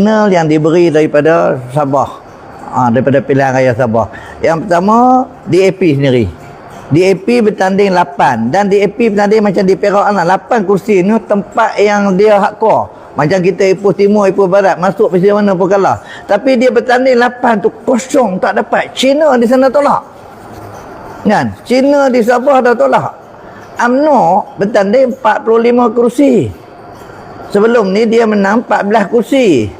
signal yang diberi daripada Sabah. Ha, daripada pilihan raya Sabah. Yang pertama DAP sendiri. DAP bertanding 8 dan DAP bertanding macam di Perak lah. 8 kursi ni tempat yang dia hardcore macam kita Ipoh Timur, Ipoh Barat masuk presiden mana pun kalah. Tapi dia bertanding 8 tu kosong tak dapat. China di sana tolak. Kan? China di Sabah dah tolak. UMNO bertanding 45 kursi. Sebelum ni dia menang 14 kursi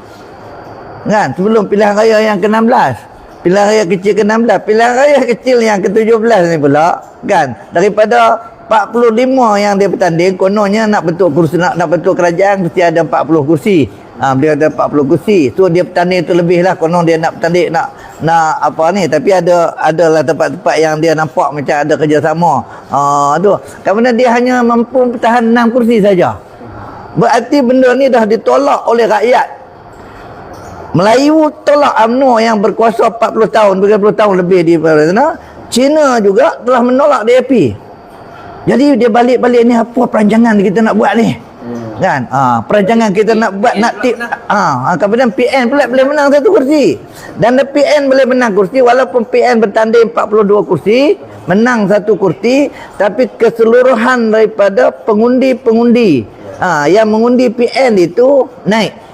kan? Sebelum pilihan raya yang ke-16. Pilihan raya kecil ke-16. Pilihan raya kecil yang ke-17 ni pula. Kan? Daripada 45 yang dia bertanding kononnya nak bentuk kursi nak, nak bentuk kerajaan mesti ada 40 kursi. Ha, dia ada 40 kursi. So dia bertanding tu lebih lah. Konon dia nak bertanding nak nak apa ni. Tapi ada adalah tempat-tempat yang dia nampak macam ada kerjasama. Ha, tu. Kerana dia hanya mampu bertahan 6 kursi saja. Berarti benda ni dah ditolak oleh rakyat Melayu tolak UMNO yang berkuasa 40 tahun, 30 tahun lebih di sana. Cina juga telah menolak DAP. Jadi dia balik-balik ni apa perancangan kita nak buat ni? Hmm. Kan? Ha, perancangan kita nak buat nak tip ha, ha, kemudian PN pula boleh menang satu kursi. Dan PN boleh menang kursi walaupun PN bertanding 42 kursi, menang satu kursi tapi keseluruhan daripada pengundi-pengundi ha, yang mengundi PN itu naik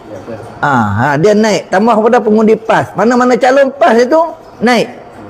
Ha, ha, dia naik tambah pada pengundi PAS. Mana-mana calon PAS itu naik.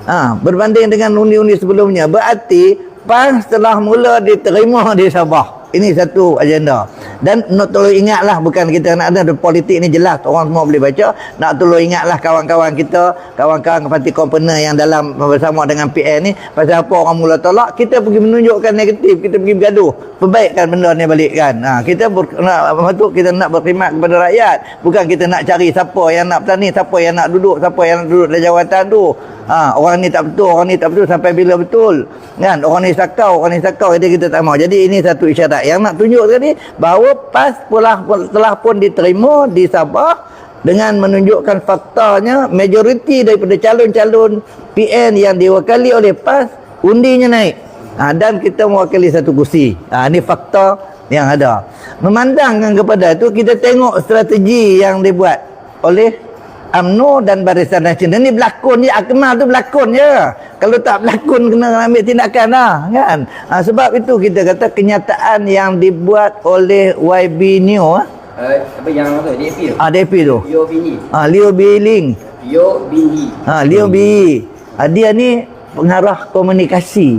Ha, berbanding dengan undi-undi sebelumnya. Berarti PAS telah mula diterima di Sabah. Ini satu agenda. Dan nak tolong ingatlah bukan kita nak ada politik ni jelas orang semua boleh baca. Nak tolong ingatlah kawan-kawan kita, kawan-kawan parti komponen yang dalam bersama dengan PN ni pasal apa orang mula tolak, kita pergi menunjukkan negatif, kita pergi bergaduh. Perbaikkan benda ni balik kan. Ha, kita ber, nak apa tu kita nak berkhidmat kepada rakyat, bukan kita nak cari siapa yang nak bertani, siapa yang nak duduk, siapa yang nak duduk dalam jawatan tu. Ha, orang ni tak betul, orang ni tak betul sampai bila betul. Kan? Orang ni sakau, orang ni sakau jadi kita tak mau. Jadi ini satu isyarat yang nak tunjuk tadi bahawa PAS telah, telah pun diterima di Sabah dengan menunjukkan faktanya majoriti daripada calon-calon PN yang diwakili oleh PAS undinya naik. Ha, dan kita mewakili satu kursi. Ha, ini fakta yang ada. Memandangkan kepada itu kita tengok strategi yang dibuat oleh UMNO dan Barisan Nasional ni berlakon je Akmal tu berlakon je kalau tak berlakon kena ambil tindakan lah kan ha, sebab itu kita kata kenyataan yang dibuat oleh YB Neo ha? Uh, apa yang apa DAP tu? Ah DAP tu. Leo Bini. Ah Leo Biling. Leo Bini. Ha Leo Bi. Ah, dia ni pengarah komunikasi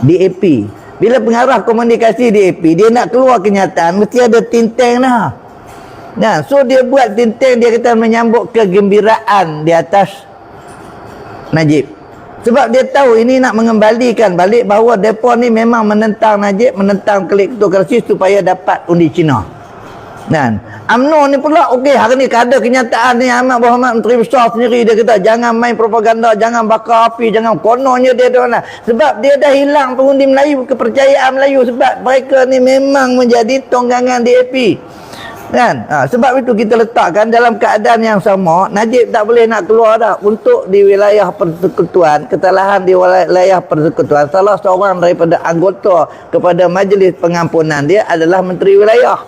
DAP. Bila pengarah komunikasi DAP, dia nak keluar kenyataan mesti ada tinteng dah. Nah, so dia buat tinteng dia kata menyambut kegembiraan di atas Najib. Sebab dia tahu ini nak mengembalikan balik bahawa depa ni memang menentang Najib, menentang kleptokrasi supaya dapat undi Cina. Kan? UMNO ni pula okey hari ni ada kenyataan ni Ahmad Muhammad Menteri Besar sendiri dia kata jangan main propaganda, jangan bakar api, jangan kononnya dia dah nak. Sebab dia dah hilang pengundi Melayu, kepercayaan Melayu sebab mereka ni memang menjadi tonggangan DAP. Kan? Ha, sebab itu kita letakkan dalam keadaan yang sama, Najib tak boleh nak keluar dah untuk di wilayah persekutuan, kesalahan di wilayah persekutuan. Salah seorang daripada anggota kepada majlis pengampunan dia adalah menteri wilayah.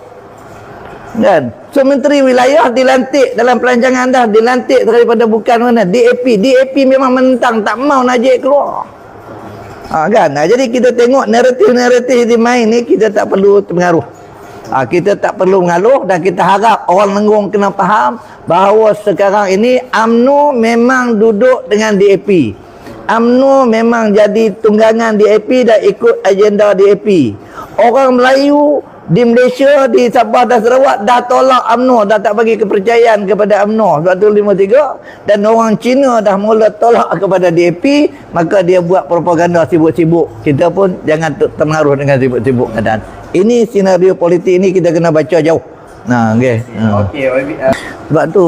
Kan? So menteri wilayah dilantik dalam pelancangan dah dilantik daripada bukan mana DAP DAP memang mentang tak mau Najib keluar. Ha, kan? Ha, jadi kita tengok naratif-naratif di main ni kita tak perlu pengaruh ha, kita tak perlu mengaluh dan kita harap orang Lenggong kena faham bahawa sekarang ini AMNO memang duduk dengan DAP AMNO memang jadi tunggangan DAP dan ikut agenda DAP orang Melayu di Malaysia, di Sabah dan Sarawak dah tolak UMNO, dah tak bagi kepercayaan kepada UMNO. Sebab tu 53 dan orang Cina dah mula tolak kepada DAP, maka dia buat propaganda sibuk-sibuk. Kita pun jangan terpengaruh dengan sibuk-sibuk keadaan. Ini senario politik ini kita kena baca jauh. Nah, okey. Okey, uh, Sebab tu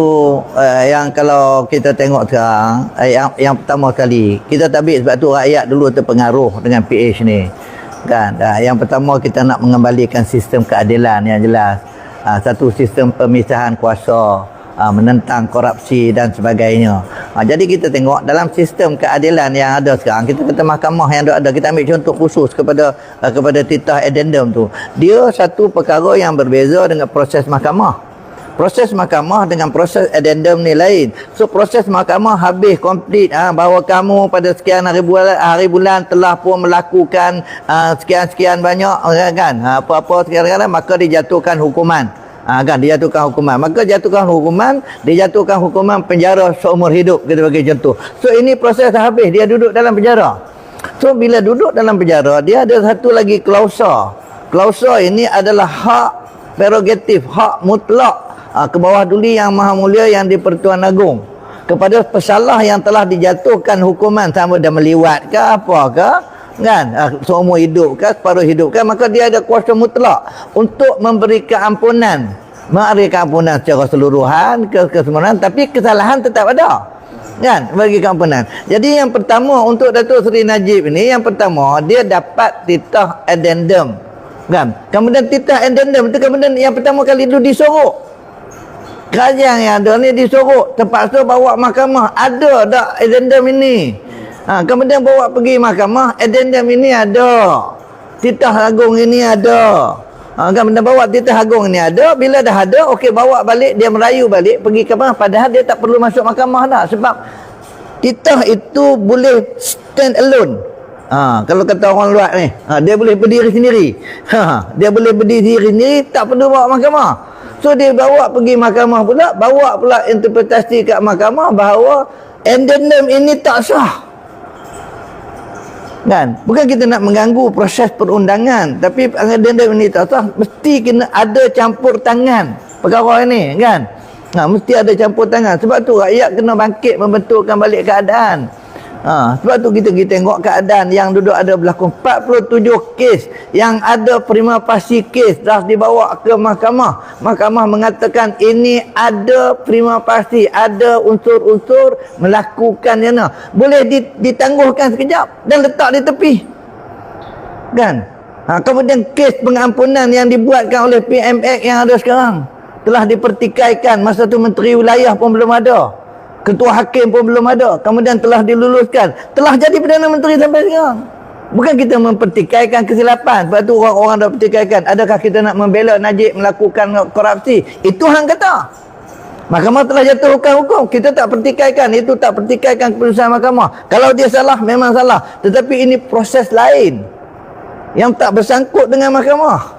uh, yang kalau kita tengok sekarang, uh, yang yang pertama kali, kita tak ambil sebab tu rakyat dulu terpengaruh dengan PH ni kan? Uh, yang pertama kita nak mengembalikan sistem keadilan yang jelas. Uh, satu sistem pemisahan kuasa uh, menentang korupsi dan sebagainya. Uh, jadi kita tengok dalam sistem keadilan yang ada sekarang kita kata mahkamah yang ada kita ambil contoh khusus kepada uh, kepada titah addendum tu. Dia satu perkara yang berbeza dengan proses mahkamah Proses mahkamah dengan proses addendum ni lain. So proses mahkamah habis komplit ha, bahawa kamu pada sekian hari bulan hari bulan telah pun melakukan uh, sekian-sekian banyak uh, kan. Ha, apa-apa sekian-sekian maka dijatuhkan hukuman. Ha, kan dijatuhkan hukuman. Maka jatuhkan hukuman, dijatuhkan hukuman penjara seumur hidup kita bagi contoh. So ini proses habis dia duduk dalam penjara. So bila duduk dalam penjara dia ada satu lagi klausa. Klausa ini adalah hak prerogatif, hak mutlak ha, ke bawah duli yang maha mulia yang di Pertuan Agong. Kepada pesalah yang telah dijatuhkan hukuman sama ada meliwat ke apa ke kan? Ha, seumur hidup ke separuh hidup ke maka dia ada kuasa mutlak untuk memberi keampunan. Memberi keampunan secara keseluruhan ke kesemuanya tapi kesalahan tetap ada kan? Bagi keampunan. Jadi yang pertama untuk Datuk Seri Najib ini yang pertama dia dapat titah addendum kan? Kemudian titah addendum itu kemudian yang pertama kali itu disorok kerajaan yang ada ni disuruh terpaksa bawa mahkamah. Ada tak addendum ini? Ha, kemudian bawa pergi mahkamah addendum ini ada. Titah agung ini ada. Ha, kemudian bawa titah agung ini ada. Bila dah ada okey bawa balik. Dia merayu balik pergi ke mana padahal dia tak perlu masuk mahkamah dah. Sebab titah itu boleh stand alone. Ha, kalau kata orang luar ni, ha, dia boleh berdiri sendiri. Ha, dia boleh berdiri sendiri, tak perlu bawa mahkamah. So dia bawa pergi mahkamah pula, bawa pula interpretasi kat mahkamah bahawa addendum ini tak sah. Kan? Bukan kita nak mengganggu proses perundangan, tapi addendum ini tak sah, mesti kena ada campur tangan perkara ini, kan? Ha, mesti ada campur tangan. Sebab tu rakyat kena bangkit membetulkan balik keadaan. Ha, sebab tu kita kita tengok keadaan yang duduk ada berlaku 47 kes yang ada prima facie kes dah dibawa ke mahkamah. Mahkamah mengatakan ini ada prima facie, ada unsur-unsur melakukan yana. Boleh ditangguhkan sekejap dan letak di tepi. Kan? Ha, kemudian kes pengampunan yang dibuatkan oleh PMX yang ada sekarang telah dipertikaikan masa tu menteri wilayah pun belum ada. Ketua hakim pun belum ada. Kemudian telah diluluskan. Telah jadi Perdana Menteri sampai sekarang. Bukan kita mempertikaikan kesilapan. Sebab tu orang-orang dah pertikaikan. Adakah kita nak membela Najib melakukan korupsi? Itu hang kata. Mahkamah telah jatuh hukum-hukum. Kita tak pertikaikan. Itu tak pertikaikan keputusan mahkamah. Kalau dia salah, memang salah. Tetapi ini proses lain. Yang tak bersangkut dengan mahkamah.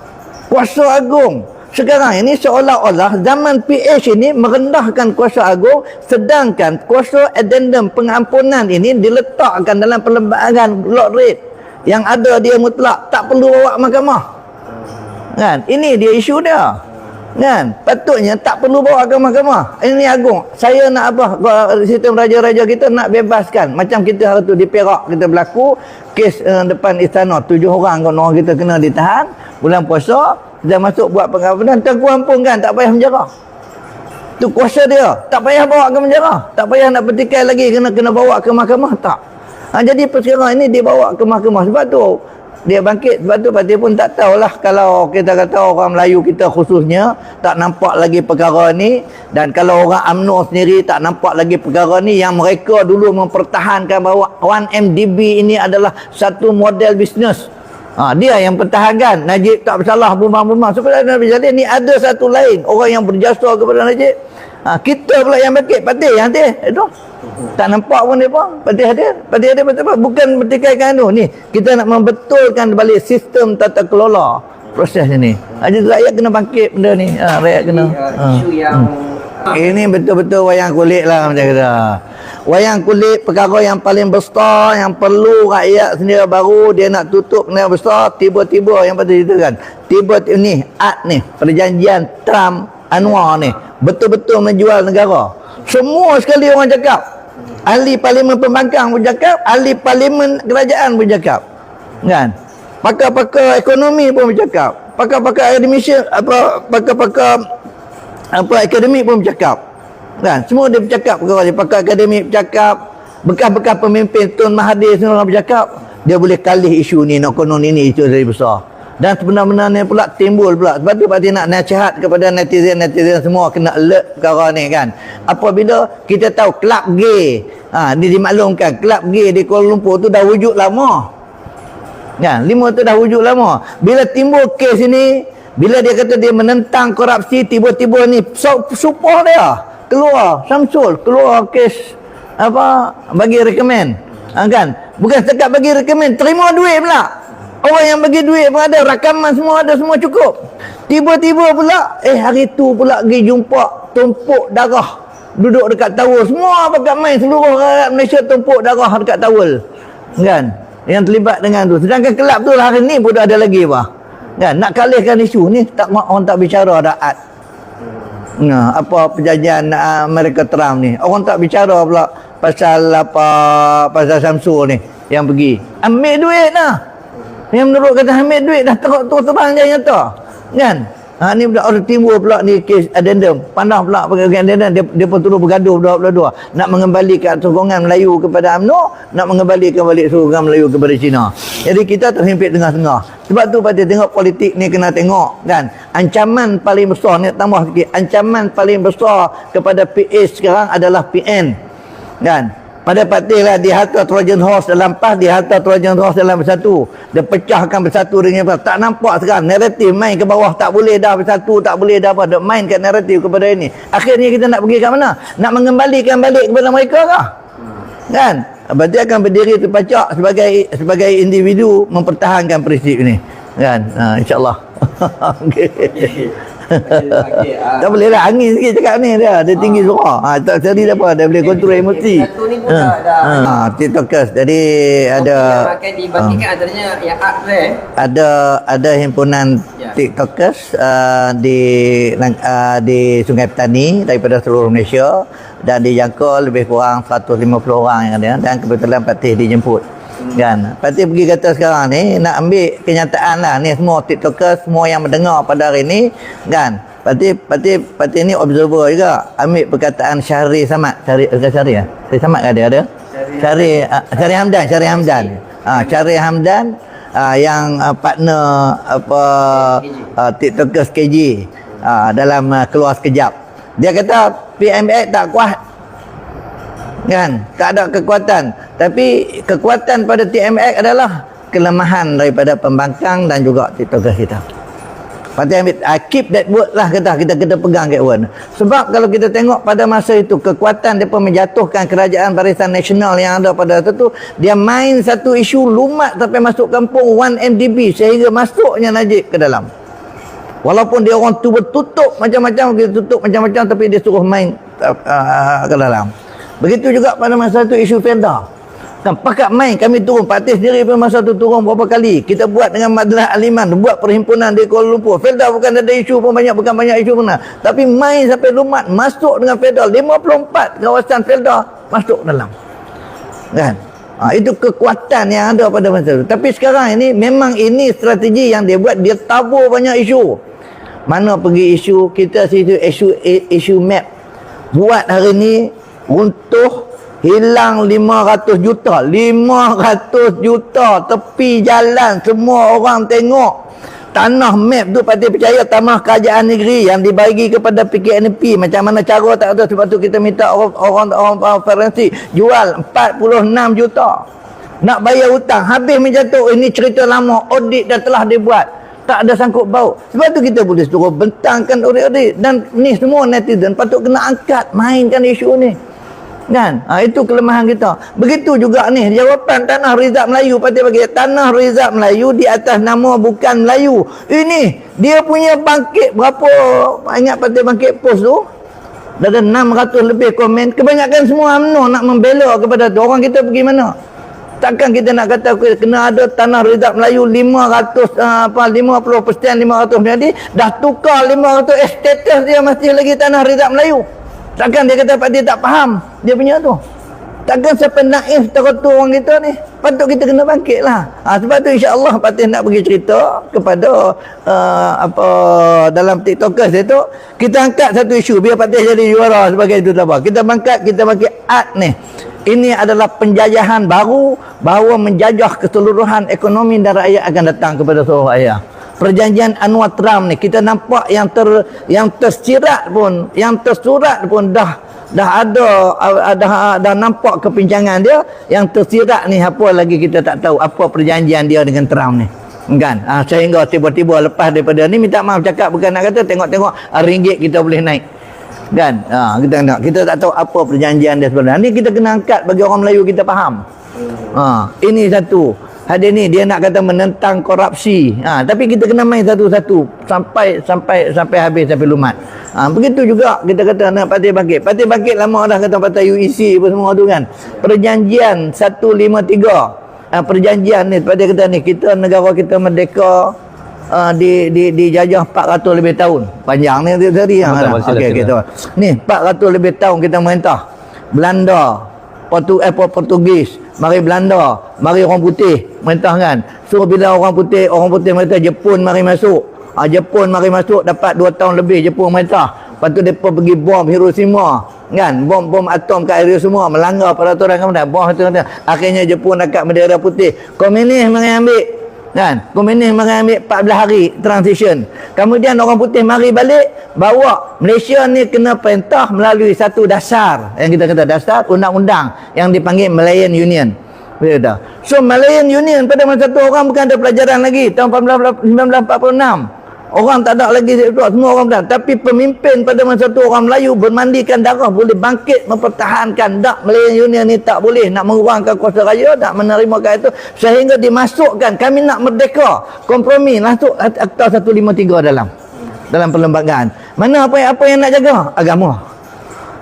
Kuasa agung. Sekarang ini seolah-olah zaman PH ini merendahkan kuasa agung sedangkan kuasa addendum pengampunan ini diletakkan dalam perlembagaan lot rate yang ada dia mutlak tak perlu bawa mahkamah. Kan? Ini dia isu dia. Kan? Patutnya tak perlu bawa ke mahkamah. Ini agung. Saya nak apa? Sistem raja-raja kita nak bebaskan. Macam kita hari tu di Perak kita berlaku kes uh, depan istana tujuh orang kalau kita kena ditahan bulan puasa dia masuk buat pengampunan Tuan ampunkan tak payah menjarah. Tu kuasa dia. Tak payah bawa ke penjara tak payah nak petikai lagi kena kena bawa ke mahkamah. Tak. Ha, jadi perkara ini dibawa ke mahkamah. Sebab tu dia bangkit. Sebab tu dia pun tak tahulah kalau kita kata orang Melayu kita khususnya tak nampak lagi perkara ni. Dan kalau orang UMNO sendiri tak nampak lagi perkara ni yang mereka dulu mempertahankan bahawa 1MDB ini adalah satu model bisnes Ha, dia yang pertahankan. Najib tak bersalah bumbang-bumbang. Supaya Nabi Jalil ni ada satu lain. Orang yang berjasa kepada Najib. Ha, kita pula yang bangkit. Patih yang hadir. Itu. Tak nampak pun dia pun. Patih hadir. Patih hadir betul Bukan bertikaikan tu. Ni. Kita nak membetulkan balik sistem tata kelola proses ni. Ha, jadi rakyat kena bangkit benda ni. Ha, rakyat kena. Ini, uh, Ha. isu yang Ini betul-betul wayang kulit lah macam kata. Wayang kulit perkara yang paling besar yang perlu rakyat sendiri baru dia nak tutup kena besar tiba-tiba yang pada cerita kan. Tiba-tiba ni ad ni perjanjian Trump Anwar ni betul-betul menjual negara. Semua sekali orang cakap. Ahli parlimen pembangkang pun cakap, ahli parlimen kerajaan pun cakap. Kan? Pakar-pakar ekonomi pun bercakap. Pakar-pakar akademisi apa pakar-pakar apa akademik pun bercakap kan? Semua dia bercakap perkara ni pakar akademik bercakap bekas-bekas pemimpin Tun Mahathir semua orang bercakap dia boleh kalih isu ni nak konon ini isu dari besar. Dan sebenar-benarnya pula timbul pula sebab tu Pak nak nasihat kepada netizen-netizen semua kena alert perkara ni kan? Apabila kita tahu kelab gay ha, dia dimaklumkan kelab gay di Kuala Lumpur tu dah wujud lama. Kan? Lima tu dah wujud lama. Bila timbul kes ini bila dia kata dia menentang korupsi tiba-tiba ni so, dia keluar Samsul keluar kes apa bagi rekomen. Ha, kan? Bukan setakat bagi rekomen terima duit pula. Orang yang bagi duit pun ada rakaman semua ada semua cukup. Tiba-tiba pula eh hari tu pula pergi jumpa tumpuk darah. Duduk dekat tawul. Semua pakat main seluruh rakyat Malaysia tumpuk darah dekat tawul. Kan? Yang terlibat dengan tu. Sedangkan kelab tu hari ni pun dah ada lagi apa kan? Nak kalihkan isu ni tak orang tak bicara daat Nah, apa perjanjian uh, Amerika Trump ni? Orang tak bicara pula pasal apa pasal Samsul ni yang pergi. Ambil duit dah. Yang menurut kata ambil duit dah teruk terus terang dia nyata. Kan? Ha, ni pula orang timbul pula ni kes addendum. Pandang pula pakai addendum dia, dia pun terus bergaduh berdua-dua. Nak mengembalikan sokongan Melayu kepada UMNO, nak mengembalikan balik sokongan Melayu kepada Cina. Jadi kita terhimpit tengah-tengah. Sebab tu pada tengok politik ni kena tengok kan. Ancaman paling besar ni tambah sikit. Ancaman paling besar kepada PA sekarang adalah PN. Kan? Pada parti lah dihantar Trojan Horse dalam PAS, dihantar Trojan Horse dalam bersatu. Dia pecahkan bersatu dengan apa. Tak nampak sekarang. Naratif main ke bawah. Tak boleh dah bersatu. Tak boleh dah apa. Dia main kat naratif kepada ini. Akhirnya kita nak pergi kat mana? Nak mengembalikan balik kepada mereka kah? Kan? Berarti akan berdiri terpacak sebagai sebagai individu mempertahankan prinsip ini. Kan? Ha, InsyaAllah. Okey. Okey, ah. Tak boleh lah angin sikit cakap ni dia. Dia tinggi suara. Ha, tak tak apa. Dia boleh kontrol emosi. Satu ni pun Ha, TikTokers. Jadi ada akan dibangkitkan antaranya yang art ada ada himpunan Ya. TikTokers uh, di uh, di Sungai Petani daripada seluruh Malaysia dan dijangkau lebih kurang 150 orang yang ada dan kebetulan Patih dijemput. Kan? Patih pergi kata sekarang ni nak ambil kenyataan lah ni semua TikTokers semua yang mendengar pada hari ni kan. Patih Patih Patih ni observer juga ambil perkataan Syahri Samad. Syahri bukan Syahri ya? Syahri Samad ada ada? Syahri Syahri Hamdan, Syahri Hamdan. Ah, Syahri Hamdan uh, yang uh, partner apa uh, TikTokers KJ uh, dalam uh, keluar sekejap. Dia kata PMX tak kuat. Kan? Tak ada kekuatan. Tapi kekuatan pada TMX adalah kelemahan daripada pembangkang dan juga TikTokers kita. Patut ambil uh, keep that word lah kata kita kita pegang that word. Sebab kalau kita tengok pada masa itu kekuatan depa menjatuhkan kerajaan barisan nasional yang ada pada waktu itu dia main satu isu lumat sampai masuk kampung 1 MDB sehingga masuknya Najib ke dalam. Walaupun dia orang tu bertutup macam-macam kita tutup macam-macam tapi dia suruh main uh, uh, ke dalam. Begitu juga pada masa itu isu Felda. Kan pakat main kami turun Patih sendiri pun masa tu turun berapa kali. Kita buat dengan Madrasah Aliman, buat perhimpunan di Kuala Lumpur. Felda bukan ada isu pun banyak bukan banyak isu pun. Tapi main sampai lumat masuk dengan Felda 54 kawasan Felda masuk dalam. Kan? Ha, itu kekuatan yang ada pada masa itu. Tapi sekarang ini memang ini strategi yang dia buat dia tabur banyak isu. Mana pergi isu kita situ isu isu map. Buat hari ni runtuh hilang 500 juta. 500 juta. Tepi jalan. Semua orang tengok. Tanah map tu pasti percaya tanah kerajaan negeri yang dibagi kepada PKNP macam mana cara tak tahu sebab tu kita minta orang orang, orang, orang forensik jual 46 juta. Nak bayar hutang. Habis macam tu ini cerita lama. Audit dah telah dibuat. Tak ada sangkut bau. Sebab tu kita boleh suruh bentangkan audit-audit. Dan ni semua netizen patut kena angkat. Mainkan isu ni kan? Ha, itu kelemahan kita. Begitu juga ni jawapan tanah rizab Melayu. Pati bagi tanah rizab Melayu di atas nama bukan Melayu. Ini dia punya bangkit berapa? Ingat pati bangkit post tu? Ada 600 lebih komen. Kebanyakan semua UMNO nak membela kepada tu. Orang kita pergi mana? Takkan kita nak kata kena ada tanah rizab Melayu 500 uh, apa 50 persen 500 jadi dah tukar 500 eh, status dia masih lagi tanah rizab Melayu Takkan dia kata Pak dia tak faham dia punya tu. Takkan siapa naif terkutu orang kita ni. Patut kita kena bangkit lah. Ha, sebab tu insyaAllah Pak nak pergi cerita kepada uh, apa dalam TikTokers itu. Kita angkat satu isu biar Pak jadi juara sebagai itu apa. Kita bangkat, kita bangkit art ni. Ini adalah penjajahan baru bahawa menjajah keseluruhan ekonomi dan rakyat akan datang kepada seluruh rakyat perjanjian Anwar Trump ni kita nampak yang ter yang tersirat pun yang tersurat pun dah dah ada dah dah nampak kepincangan dia yang tersirat ni apa lagi kita tak tahu apa perjanjian dia dengan Trump ni Kan? Ah, sehingga tiba-tiba lepas daripada ni minta maaf cakap bukan nak kata tengok-tengok ah, ringgit kita boleh naik. Kan? Ah, kita nak kita tak tahu apa perjanjian dia sebenarnya. Ni kita kena angkat bagi orang Melayu kita faham. Ha, ini satu. Hadir ni dia nak kata menentang korupsi. Ha, tapi kita kena main satu-satu sampai sampai sampai habis sampai lumat. Ha, begitu juga kita kata nak parti bangkit. Parti bangkit lama dah kata partai UEC apa semua tu kan. Perjanjian 153. Ha, perjanjian ni parti kata ni kita negara kita merdeka uh, di di dijajah 400 lebih tahun. Panjang ni tadi yang ada. Okey kita. Ni 400 lebih tahun kita merintah. Belanda, Portu eh Portugis, mari Belanda, mari orang putih merintah kan. So bila orang putih, orang putih merintah Jepun mari masuk. Ah Jepun mari masuk dapat 2 tahun lebih Jepun merintah. Lepas tu depa pergi bom Hiroshima kan bom-bom atom kat Hiroshima melanggar peraturan kemudian bom itu akhirnya Jepun dekat bendera putih komunis mari ambil kan? Komunis mari ambil 14 hari transition. Kemudian orang putih mari balik bawa. Malaysia ni kena perintah melalui satu dasar. Yang kita kata dasar undang-undang. Yang dipanggil Malayan Union? So Malayan Union pada masa tu orang bukan ada pelajaran lagi. Tahun 1946 Orang tak ada lagi itu semua orang dah. Tapi pemimpin pada masa tu orang Melayu bermandikan darah boleh bangkit mempertahankan tak Malayan Union ni tak boleh nak mengurangkan kuasa raya tak menerima itu sehingga dimasukkan kami nak merdeka kompromi masuk akta 153 dalam dalam perlembagaan. Mana apa yang apa yang nak jaga? Agama.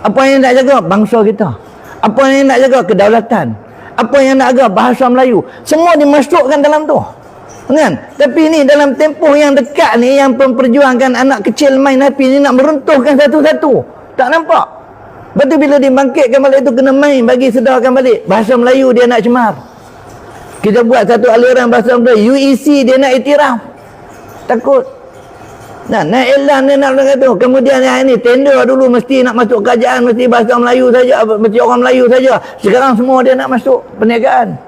Apa yang nak jaga? Bangsa kita. Apa yang nak jaga? Kedaulatan. Apa yang nak jaga? Bahasa Melayu. Semua dimasukkan dalam tu. Kan? Tapi ni dalam tempoh yang dekat ni yang memperjuangkan anak kecil main api ni nak meruntuhkan satu-satu. Tak nampak? Lepas tu bila dibangkitkan balik tu kena main bagi sedarkan balik. Bahasa Melayu dia nak cemar. Kita buat satu aliran bahasa Melayu. UEC dia nak iktiraf. Takut. Nah, nak elan dia nak kata tu. Kemudian yang ni tender dulu mesti nak masuk kerajaan mesti bahasa Melayu saja, mesti orang Melayu saja. Sekarang semua dia nak masuk perniagaan.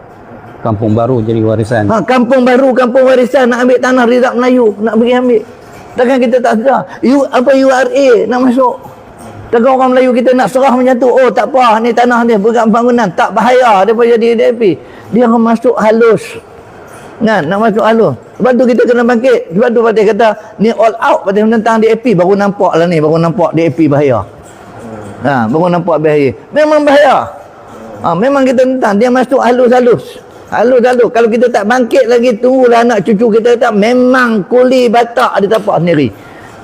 Kampung baru jadi warisan. Ha, kampung baru, kampung warisan nak ambil tanah Rizak Melayu, nak pergi ambil. Takkan kita tak sedar. U, apa URA nak masuk. Takkan orang Melayu kita nak serah macam tu. Oh tak apa, ni tanah dia bukan bangunan. Tak bahaya pun jadi DAP. Dia akan masuk halus. Kan, nak masuk halus. Sebab tu kita kena bangkit. Sebab tu Fatih kata, ni all out Fatih menentang DAP. Baru nampak lah ni, baru nampak DAP bahaya. Ha, baru nampak bahaya. Memang bahaya. Ha, memang kita tentang. Dia masuk halus-halus. Halus-halus. Kalau kita tak bangkit lagi, tunggulah anak cucu kita tak memang kuli batak dia tapak sendiri.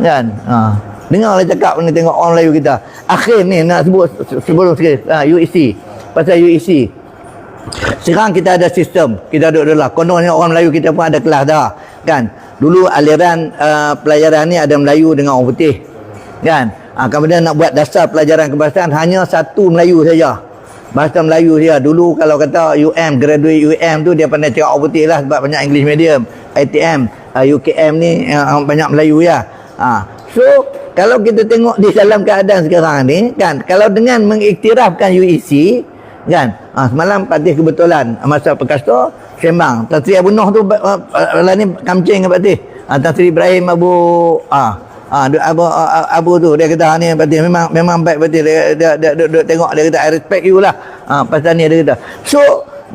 Kan? Ha. Dengarlah cakap ni tengok orang Melayu kita. Akhir ni nak sebut se- sebelum sikit. Ha, UEC. Pasal UEC. Sekarang kita ada sistem. Kita duduk dulu. Kononnya orang Melayu kita pun ada kelas dah. Kan? Dulu aliran uh, pelajaran ni ada Melayu dengan orang putih. Kan? Ha, kemudian nak buat dasar pelajaran kebangsaan hanya satu Melayu saja. Bahasa Melayu saja. Dulu kalau kata UM, graduate UM tu dia pandai cakap putih lah sebab banyak English medium. ITM, uh, UKM ni uh, banyak Melayu ya. Ha. So, kalau kita tengok di dalam keadaan sekarang ni, kan, kalau dengan mengiktirafkan UEC, kan, ha, semalam Patih kebetulan masa Perkasta, sembang. Tan Sri Abu tu, uh, uh, ni kamcing. Ha, Tan Sri Ibrahim Abu, ah, Ah, ha, Abu, uh, Abu tu dia kata "Ah, ni berarti memang memang baik berarti dia dia, dia, dia, dia, tengok dia kata I respect you lah. Ha, pasal ni dia kata. So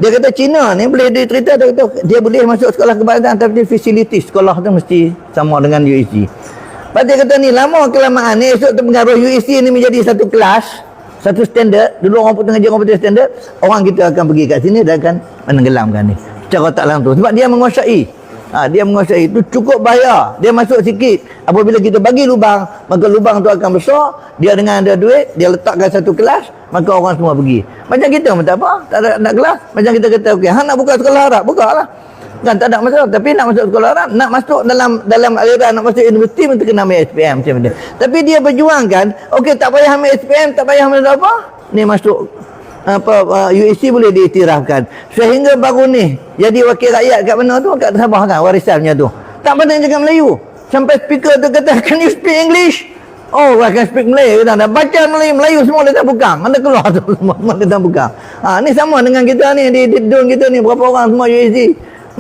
dia kata Cina ni boleh dia cerita dia kata dia boleh masuk sekolah kebangsaan tapi facility sekolah tu mesti sama dengan UEC. Dia kata ni lama kelamaan ni esok terpengaruh UEC ni menjadi satu kelas satu standard dulu orang ngaji orang putih standard orang kita akan pergi kat sini dan akan menenggelamkan ni secara tak langsung sebab dia menguasai Ha, dia menguasai itu cukup bahaya. Dia masuk sikit. Apabila kita bagi lubang, maka lubang tu akan besar. Dia dengan ada duit, dia letakkan satu kelas, maka orang semua pergi. Macam kita pun tak apa, tak ada nak kelas. Macam kita kata, okey, nak buka sekolah Arab, buka lah. Kan tak ada masalah. Tapi nak masuk sekolah Arab, nak masuk dalam dalam aliran, nak masuk universiti, mesti kena ambil SPM macam ni. Tapi dia berjuangkan, okey tak payah ambil SPM, tak payah ambil apa. Ni masuk apa uh, UEC boleh diiktirafkan. Sehingga baru ni jadi wakil rakyat kat mana tu? Kat Sabah kan warisannya tu. Tak pandai cakap Melayu. Sampai speaker tu kata can you speak English? Oh I can speak kata dah baca Melayu Melayu semua dia tak buka. Mana keluar tu? Semua dia tak buka. Ha, ni sama dengan kita ni di, di dun kita ni. Berapa orang semua UEC